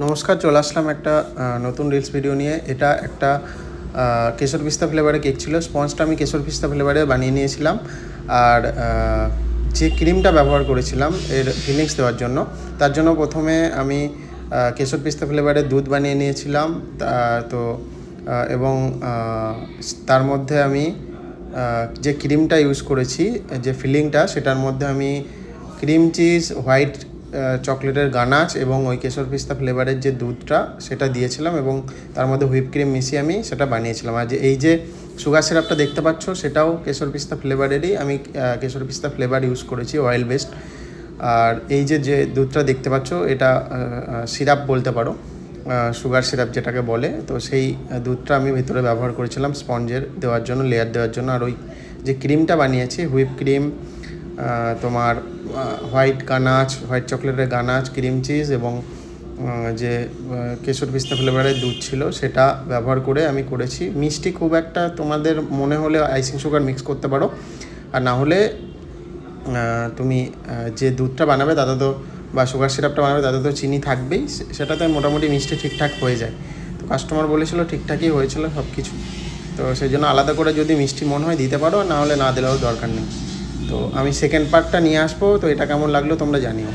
নমস্কার, চলে আসলাম একটা নতুন রিলস ভিডিও নিয়ে। এটা একটা কেশর পিস্তা ফ্লেভারে কেক ছিল। স্পঞ্জটা আমি কেশর পিস্তা ফ্লেভারে বানিয়ে নিয়েছিলাম। আর যে ক্রিমটা ব্যবহার করেছিলাম এর ফিলিংস দেওয়ার জন্য, তার জন্য প্রথমে আমি কেশর পিস্তা ফ্লেভারে দুধ বানিয়ে নিয়েছিলাম। তো এবং তার মধ্যে আমি যে ক্রিমটা ইউজ করেছি, যে ফিলিংটা সেটার মধ্যে আমি ক্রিম চিজ হোয়াইট চকলেটের গানাচ এবং ওই কেশর পিস্তা ফ্লেভারের যে দুধটা, সেটা দিয়েছিলাম এবং তার মধ্যে হুইপ ক্রিম মিশিয়ে আমি সেটা বানিয়েছিলাম। আর যে এই যে সুগার সিরাপটা দেখতে পাচ্ছ, সেটাও কেশর পিস্তা ফ্লেভারেরই আমি কেশর পিস্তা ফ্লেভার ইউজ করেছি অয়েল বেসড আর এই যে যে দুধটা দেখতে পাচ্ছ, এটা সিরাপ বলতে পারো সুগার সিরাপ যেটাকে বলে, তো সেই দুধটা আমি ভিতরে ব্যবহার করেছিলাম স্পঞ্জের দেওয়ার জন্য লেয়ার দেওয়ার জন্য। আর ওই যে ক্রিমটা বানিয়েছি, হুইপ ক্রিম তোমার হোয়াইট গানাচ, হোয়াইট চকলেটের গানাচ, ক্রিম চিজ এবং যে কেশর পিস্তা ফ্লেভারের দুধ ছিল, সেটা ব্যবহার করে আমি করেছি। মিষ্টি খুব একটা তোমাদের মনে হলে আইসিং সুগার মিক্স করতে পারো। আর না হলে তুমি যে দুধটা বানাবে, তাতে তো, বা সুগার সিরাপটা বানাবে, তাতে তো চিনি থাকবেই। সেটাতে মোটামুটি মিষ্টি ঠিকঠাক হয়ে যায়। তো কাস্টমার বলেছিল, ঠিকঠাকই হয়েছিল সব কিছু তো সেই জন্য আলাদা করে যদি মিষ্টি মনে হয় দিতে পারো, না হলে না দিলেও দরকার নেই। তো আমি সেকেন্ড পার্টটা নিয়ে আসব তো এটা কেমন লাগল তোমরা জানিও।